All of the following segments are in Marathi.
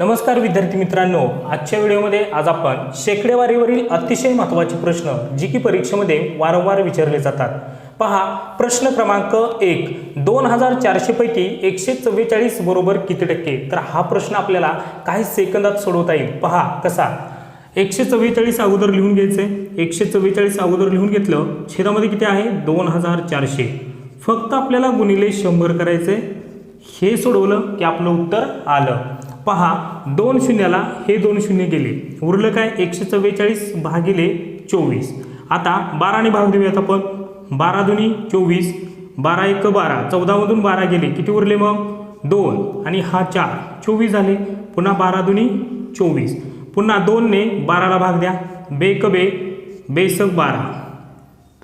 नमस्कार विद्यार्थी मित्रांनो आजच्या व्हिडिओमध्ये आज आपण शेकडेवारीवरील अतिशय महत्त्वाचे प्रश्न जी की परीक्षेमध्ये वारंवार विचारले जातात. पहा प्रश्न क्रमांक एक दोन हजार चारशेपैकी एकशे चव्वेचाळीस बरोबर किती टक्के? तर हा प्रश्न आपल्याला काही सेकंदात सोडवता येईल. पहा कसा? एकशे चव्वेचाळीस अगोदर लिहून घ्यायचे. एकशे चव्वेचाळीस अगोदर लिहून घेतलं छेदामध्ये किती आहे? दोन हजार चारशे. फक्त आपल्याला गुणिले शंभर करायचे. हे सोडवलं की आपलं उत्तर आलं. पहा दोन शून्याला हे दोन शून्य गेले. उरलं काय? एकशे चव्वेचाळीस भागिले चोवीस. आता बाराने भाग देऊयात आपण. बारा दुनी चोवीस बारा एक बारा. चौदामधून बारा गेले. किती उरले मग? दोन. आणि हा चार. चोवीस झाले. पुन्हा बारा दुनी चोवीस. पुन्हा दोनने बाराला भाग द्या. बेक बे बेसक बारा.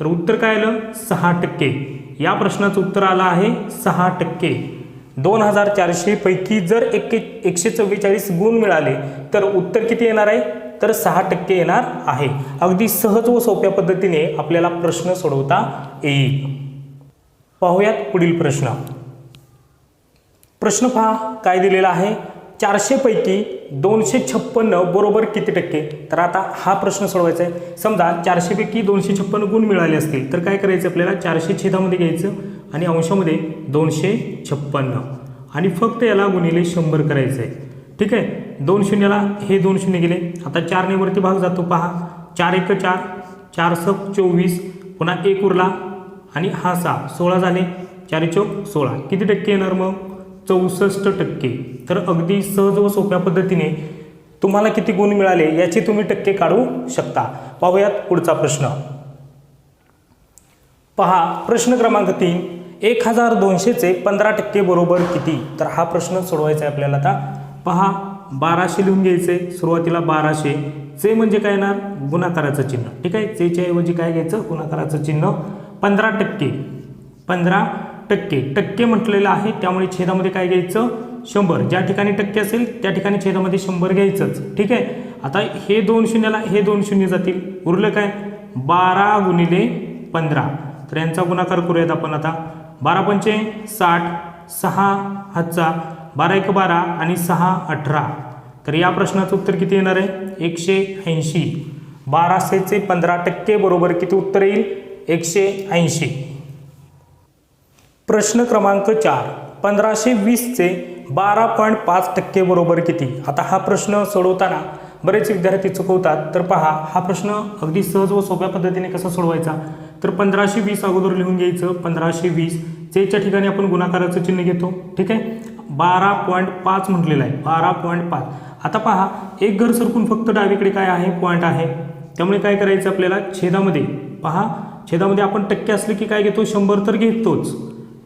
तर उत्तर काय आलं? सहा टक्के. या प्रश्नाचं उत्तर आलं आहे सहा टक्के. दोन हजार चारशेपैकी जर एक एकशे चव्वेचाळीस गुण मिळाले तर उत्तर किती येणार आहे? तर सहा टक्के येणार आहे. अगदी सहज व सोप्या पद्धतीने आपल्याला प्रश्न सोडवता येईल. पाहूयात पुढील प्रश्न. प्रश्न पहा काय दिलेला आहे? चारशेपैकी दोनशे छप्पन्न बरोबर किती टक्के? तर आता हा प्रश्न सोडवायचा आहे. समजा चारशेपैकी दोनशे छप्पन्न गुण मिळाले असतील तर काय करायचं आपल्याला? चारशे छेदामध्ये घ्यायचं. आणि अंशामध्ये दोनशे छप्पन्न. आणि फक्त याला गुणिले शंभर करायचं आहे ठीक आहे? दोन शून्याला हे दोन शून्य गेले. आता चारने वरती भाग जातो पहा. चार एक चार चार सक चोवीस पुन्हा एक उरला आणि हा सहा. सोळा झाले. चारी चौक सोळा. किती टक्के येणार मग? चौसष्ट टक्के. तर अगदी सहज व सोप्या पद्धतीने तुम्हाला किती गुण मिळाले याचे तुम्ही टक्के काढू शकता. पाहूयात पुढचा प्रश्न. पहा प्रश्न क्रमांक तीन. एक हजार दोनशेचे पंधरा टक्के बरोबर किती? तर हा प्रश्न सोडवायचा आहे आपल्याला आता. पहा बाराशे लिहून घ्यायचे. सुरुवातीला बाराशे. चे म्हणजे काय येणार? गुणाकाराचं चिन्ह. ठीक आहे? चेच्या ऐवजी काय घ्यायचं? गुणाकाराचं चिन्ह. पंधरा टक्के. पंधरा टक्के. टक्के म्हटलेलं आहे त्यामुळे छेदामध्ये काय घ्यायचं? शंभर. ज्या ठिकाणी टक्के असेल त्या ठिकाणी छेदामध्ये शंभर घ्यायचंच. ठीक आहे? आता हे दोन शून्याला हे दोन शून्य जातील. उरलं काय? बारा गुणिले पंधरा. तर यांचा गुणाकार करूयात आपण आता. बारा पंचे साठ सहा हातचा बारा एक बारा आणि सहा अठरा. तर या प्रश्नाचं उत्तर किती येणार आहे? एकशे ऐंशी. बाराशेचे पंधरा टक्के बरोबर किती उत्तर येईल? एकशे ऐंशी. प्रश्न क्रमांक चार. पंधराशे वीसचे बारा पॉईंट पाच टक्के बरोबर किती? आता हा प्रश्न सोडवताना बरेच विद्यार्थी चुकवतात. तर पहा हा प्रश्न अगदी सहज व सोप्या पद्धतीने कसा सोडवायचा? तर पंधराशे वीस अगोदर लिहून घ्यायचं. पंधराशे वीस. चेच्या ठिकाणी आपण गुणाकाराचं चिन्ह घेतो. ठीक आहे? बारा पॉईंट पाच म्हटलेलं आहे. बारा पॉईंट पाच. आता पहा एक घर सरकून फक्त डावीकडे काय आहे? पॉईंट आहे. त्यामुळे काय करायचं आपल्याला? छेदामध्ये. पहा छेदामध्ये आपण टक्के असले की काय घेतो? शंभर तर घेतोच.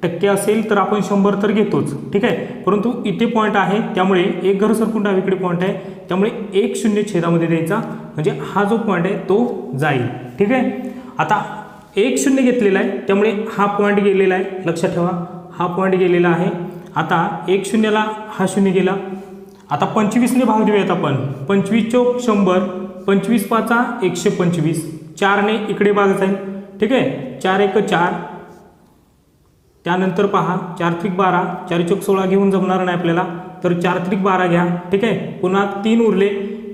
टक्के असेल तर आपण शंभर तर घेतोच. ठीक आहे? परंतु इथे पॉईंट आहे त्यामुळे एक घर सरकून डावीकडे पॉईंट आहे. त्यामुळे एक शून्य छेदामध्ये द्यायचा. म्हणजे हा जो पॉईंट आहे तो जाईल. ठीक आहे? आता एक शून्य घेतलेला आहे त्यामुळे हा पॉईंट गेलेला आहे. लक्षात ठेवा हा पॉईंट गेलेला आहे. आता एक शून्याला हा शून्य गेला. आता पंचवीसने भाग देऊयात आपण. पंचवीस चौक शंभर पंचवीस पाचा एकशे पंचवीस. चारने इकडे भाग जाईल ठीक आहे? चार एक चार. त्यानंतर पहा चार त्रिक बारा. चार चौक सोळा घेऊन जमणार नाही आपल्याला. तर चार त्रिक बारा घ्या. ठीक आहे? पुन्हा तीन उरले.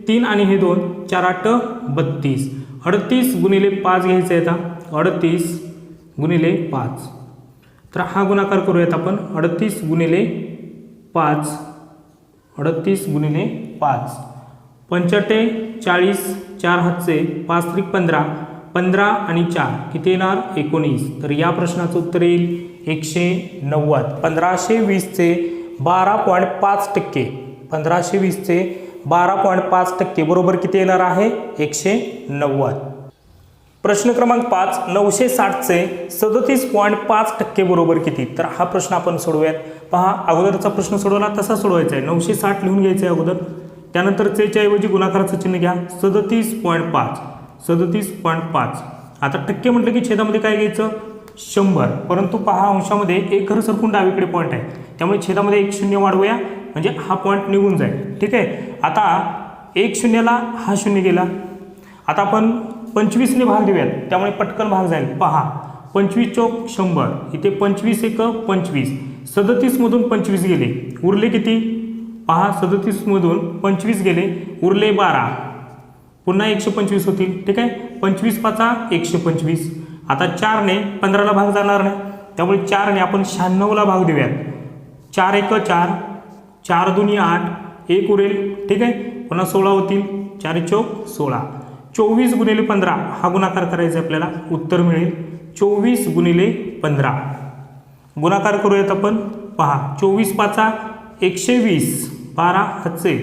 तीन आणि हे दोन. चार आठ बत्तीस. अडतीस गुणिले पाच घ्यायचं आहे आता. अडतीस गुणिले पाच. तर हा गुणाकार करूयात आपण अडतीस गुणिले पाच. अडतीस गुणिले पाच. पंचटे चाळीस चार हातचे पाच त्रिक पंधरा. पंधरा आणि चार किती येणार? एकोणीस. तर या प्रश्नाचं उत्तर येईल एकशे नव्वद. पंधराशे वीसचे बारा पॉईंट पाच टक्के. पंधराशे वीसचे बारा पॉईंट पाच टक्के. बरोबर किती येणार आहे? एकशे नव्वद. प्रश्न क्रमांक पाच नऊशे साठचे सदतीस पॉईंट पाच टक्के बरोबर किती? तर हा प्रश्न आपण सोडवूयात. पहा अगोदरचा प्रश्न सोडवला तसा सोडवायचा आहे नऊशे साठ लिहून घ्यायचं आहे अगोदर. त्यानंतर चेच्या ऐवजी गुणाकाराचं चिन्ह घ्या. सदतीस पॉईंट पाच. सदतीस पॉईंट पाच. आता टक्के म्हटलं की छेदामध्ये काय घ्यायचं? शंभर. परंतु पहा अंशामध्ये एक घर सरकून डावीकडे पॉईंट आहे. त्यामुळे छेदामध्ये एक शून्य वाढवूया. म्हणजे हा पॉईंट निघून जाईल. ठीक आहे? आता एक शून्याला हा शून्य गेला. आता आपण पंचवीसने भाग देऊयात. त्यामुळे पटकन भाग जाईल. पहा पंचवीस चौक शंभर इथे पंचवीस एक पंचवीस. सदतीसमधून पंचवीस गेले उरले किती? पहा सदतीसमधून पंचवीस गेले उरले बारा. पुन्हा एकशे पंचवीस होतील ठीक आहे? पंचवीस पाचा एकशे पंचवीस. आता चारने पंधराला भाग जाणार नाही. त्यामुळे चारने आपण शहाण्णवला भाग देऊयात. चार एक चार. चार दोन्ही आठ. एक उरेल ठीक आहे? पुन्हा सोळा होतील. चार चौक सोळा. चोवीस गुणिले पंधरा हा गुणाकार करायचा आहे आपल्याला उत्तर मिळेल. चोवीस गुणिले पंधरा. गुणाकार करूयात आपण. पहा चोवीस पाचा एकशे वीस बारा हातचे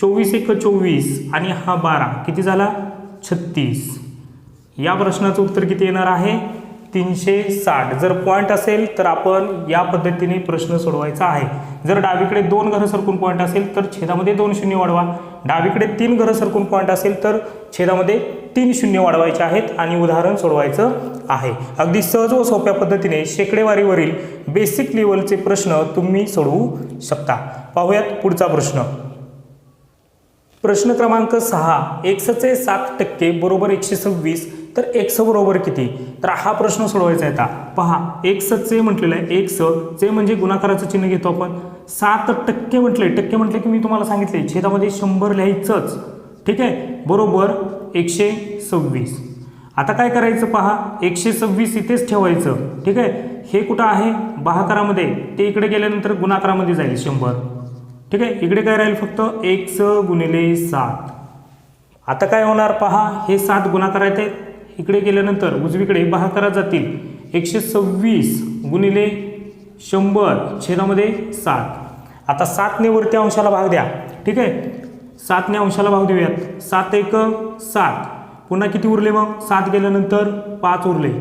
चोवीस एक चोवीस आणि हा बारा किती झाला? छत्तीस. या प्रश्नाचं उत्तर किती येणार आहे? तीनशे साठ. जर पॉईंट असेल तर आपण या पद्धतीने प्रश्न सोडवायचा आहे. जर डावीकडे दोन घरं सरकून पॉईंट असेल तर छेदामध्ये दोन शून्य वाढवा. डावीकडे तीन घरं सरकून पॉईंट असेल तर छेदामध्ये तीन शून्य वाढवायचे आहेत आणि उदाहरण सोडवायचं आहे. अगदी सहज व सोप्या पद्धतीने शेकडेवारीवरील बेसिक लेवलचे प्रश्न तुम्ही सोडवू शकता. पाहूयात पुढचा प्रश्न. प्रश्न क्रमांक सहा. एकसचे सात टक्के बरोबर एकशे सव्वीस तर एक्स बरोबर किती? तर हा प्रश्न सोडवायचा आहे आता. पहा एक्सचे म्हटलेलं आहे एक्स चे म्हणजे गुणाकाराचं चिन्ह घेतो आपण. सात टक्के म्हटले टक्के म्हटले की मी तुम्हाला सांगितले छेदामध्ये शंभर लिहायचंच. ठीक आहे? बरोबर एकशे सव्वीस. आता काय करायचं पहा? एकशे सव्वीस इथेच ठेवायचं. ठीक आहे? हे कुठं आहे? बहाकारामध्ये. ते इकडे गेल्यानंतर गुणाकारामध्ये जाईल शंभर. ठीक आहे? इकडे काय राहील फक्त? एक्स गुणिले सात. आता काय होणार पहा? हे सात गुणाकार आहेत इकडे गेल्यानंतर उजवीकडे भाकारात जातील. एकशे सव्वीस गुणिले शंभर छेदामध्ये सात. आता सातने वरती अंशाला भाग द्या. ठीक आहे? सातने अंशाला भाग देऊयात. सात एक सात. पुन्हा किती उरले मग? सात गेल्यानंतर पाच उरले.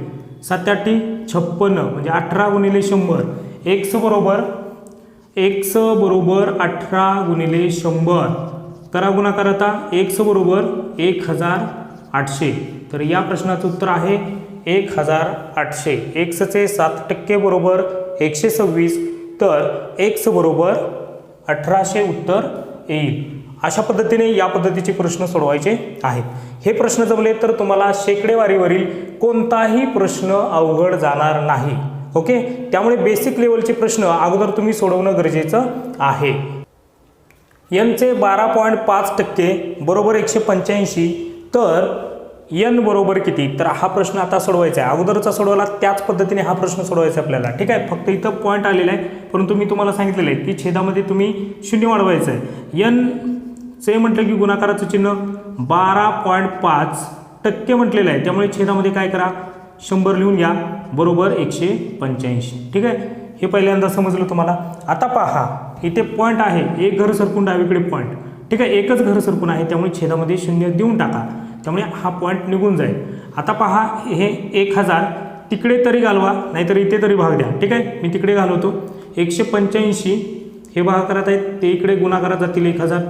सात छप्पन्न म्हणजे अठरा गुणिले शंभर. एक्स बरोबर एक्स बरोबर अठरा गुणिले शंभर. करा गुणाकार आता. एक्स बरोबर एक हजार आठशे. तर या प्रश्नाचं उत्तर आहे एक हजार आठशे. एक्सचे सात टक्के बरोबर एकशे सव्वीस. तर एक्स बरोबर अठराशे उत्तर येईल. अशा पद्धतीने या पद्धतीचे प्रश्न सोडवायचे आहेत. हे प्रश्न जमले तर तुम्हाला शेकडेवारीवरील कोणताही प्रश्न अवघड जाणार नाही. ओके? त्यामुळे बेसिक लेवलचे प्रश्न अगोदर तुम्ही सोडवणं गरजेचं आहे. यनचे बारा पॉईंट पाच टक्के बरोबर एकशे पंच्याऐंशी. तर यन बरोबर किती? तर हा प्रश्न आता सोडवायचा आहे. अगोदरचा सोडवला त्याच पद्धतीने हा प्रश्न सोडवायचा आहे आपल्याला. ठीक आहे? फक्त इथं पॉईंट आलेला आहे. परंतु मी तुम्हाला सांगितलेलं आहे की छेदामध्ये तुम्ही शून्य वाढवायचं आहे. यन चे म्हटलं की गुणाकाराचं चिन्ह बारा पॉईंट पाच टक्के म्हटलेलं आहे. त्यामुळे छेदामध्ये काय करा? शंभर लिहून घ्या. बरोबर एकशे पंच्याऐंशी. ठीक आहे? हे पहिल्यांदा समजलं तुम्हाला? आता पहा. इथे पॉईंट आहे. एक घर सरकून डावीकडे पॉईंट ठीक आहे? एकच घर सरकून आहे. त्यामुळे छेदामध्ये शून्य देऊन टाका. त्यामुळे हा पॉईंट निघून जाईल. आता पहा हे एक हजार तिकडे तरी घालवा नाहीतर इथे तरी भाग द्या. ठीक आहे? मी तिकडे घालवतो. एकशे पंच्याऐंशी हे भागाकारात आहेत ते इकडे गुणाकारात जातील एक हजार.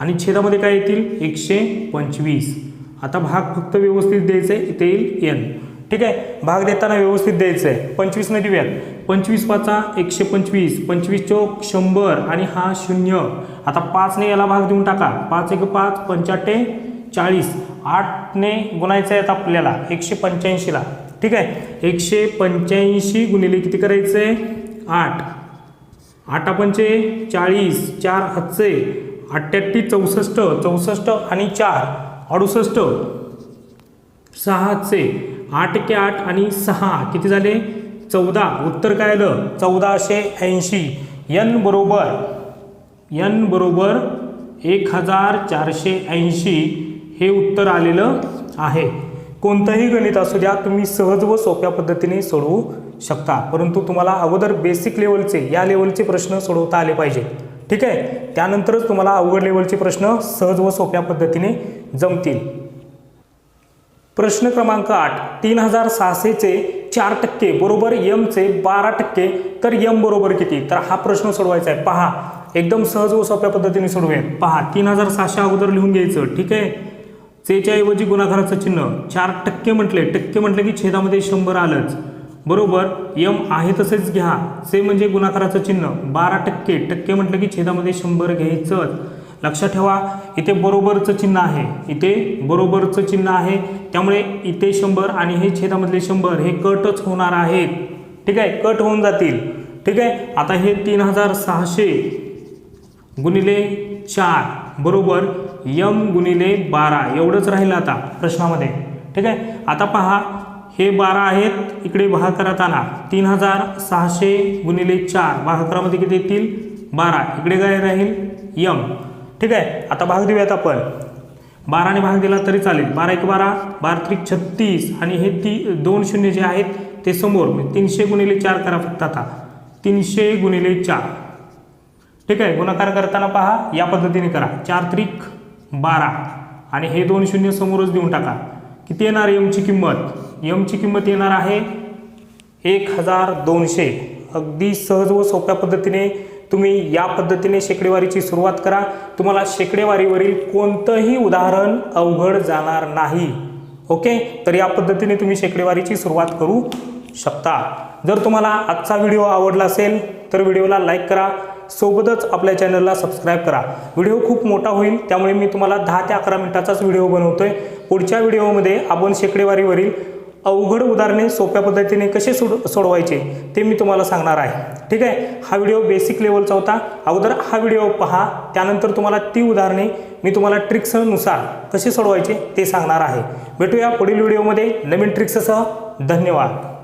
आणि छेदामध्ये काय येतील? एकशे पंचवीस. आता भाग फक्त व्यवस्थित द्यायचा आहे इथे येईल एन ठीक आहे? भाग देताना व्यवस्थित द्यायचं आहे पंचवीस न देऊयात. पंचवीस पाचा एकशे पंचवीस. पंचवीस चौक शंभर आणि हा शून्य. आता पाचने याला भाग देऊन टाका. पाच एक पाच पंचाटे चाळीस. आठने गुणायचं आहेत आपल्याला एकशे पंच्याऐंशीला. ठीक आहे? एकशे पंच्याऐंशी गुणिले किती करायचं आहे आठ. आठ पंचे चाळीस चार हातचे. अठ्ठ्याऐंशी चौसष्ट चौसष्ट आणि चार. अडुसष्ट. सहा हातचे. आठ के आठ आणि सहा. किती झाले? चौदा. उत्तर काय आलं? चौदाशे ऐंशी. यन बरोबर यन बरोबर एक हजार चारशे ऐंशी. हे उत्तर आलेलं आहे. कोणतंही गणित असू द्या तुम्ही सहज व सोप्या पद्धतीने सोडवू शकता. परंतु तुम्हाला अगोदर बेसिक लेवलचे या लेवलचे प्रश्न सोडवता आले पाहिजे. ठीक आहे? त्यानंतरच तुम्हाला अवघड लेवलचे प्रश्न सहज व सोप्या पद्धतीने जमतील. प्रश्न क्रमांक आठ तीन हजार सहाशेचे चार टक्के बरोबर यमचे बारा टक्के तर यम बरोबर किती? तर हा प्रश्न सोडवायचा आहे. पहा एकदम सहज व सोप्या पद्धतीने सोडवूया. पहा तीन हजार सहाशे अगोदर लिहून घ्यायचं. ठीक आहे? चेच्या ऐवजी गुणाकाराचं चिन्ह. चार टक्के म्हटले टक्के म्हटलं की छेदामध्ये शंभर आलंच. बरोबर यम आहे तसेच घ्या. से म्हणजे गुणाकाराचं चिन्ह. बारा टक्के टक्के म्हटलं की छेदामध्ये शंभर घ्यायचंच. लक्षात ठेवा इथे बरोबरचं चिन्ह आहे. इथे बरोबरचं चिन्ह आहे त्यामुळे इथे शंभर आणि हे छेदामधले शंभर हे कटच होणार आहेत. ठीक आहे कट होऊन जातील. ठीक आहे आता हे तीन हजार सहाशे गुणिले चार. बरोबर? यम गुणिले बारा. एवढंच राहिलं आता प्रश्नामध्ये. ठीक आहे? आता पहा. हे बारा आहेत. इकडे भागाकारात आणा तीन हजार सहाशे गुणिले चार. भागाकारामध्ये किती येतील? बारा. इकडे काय राहील? यम. ठीक आहे? आता भाग देऊयात आपण. बाराने भाग दिला तरी चालेल. बारा एक बारा बारा त्रिक छत्तीस. आणि हे ती दोन शून्य जे आहेत ते समोर. म्हणजे तीनशे गुणिले चार करा फक्त आता. तीनशे गुणिले चार. ठीक आहे गुणाकार करताना पहा या पद्धतीने करा. चार त्रिक बारा. आणि हे दोन शून्य समोरच देऊन टाका. किती येणार यमची किंमत? यमची किंमत येणार आहे एक हजार दोनशे. अगदी सहज व सोप्या पद्धतीने तुम्ही या पद्धतीने शेकडेवारीची सुरुवात करा. तुम्हाला शेकडेवारीवरील कोणतंही उदाहरण अवघड जाणार नाही. ओके? तर या पद्धतीने तुम्ही शेकडेवारीची सुरुवात करू शकता. जर तुम्हाला आजचा व्हिडिओ आवडला असेल तर व्हिडिओला लाईक करा. सोबतच आपल्या चॅनलला सबस्क्राईब करा. व्हिडिओ खूप मोठा होईल त्यामुळे मी तुम्हाला दहा ते अकरा मिनिटाचाच व्हिडिओ बनवतोय. पुढच्या व्हिडिओमध्ये आपण शेकडेवारीवरील अवघड उदाहरणे सोप्या पद्धतीने कसे सोड सोडवायचे ते मी तुम्हाला सांगणार आहे. ठीक आहे? हा व्हिडिओ बेसिक लेवलचा होता. अगोदर हा व्हिडिओ पहा. त्यानंतर तुम्हाला ती उदाहरणे मी तुम्हाला ट्रिक्सनुसार कसे सोडवायचे ते सांगणार आहे. भेटूया पुढील व्हिडिओमध्ये. नवीन ट्रिक्ससह धन्यवाद.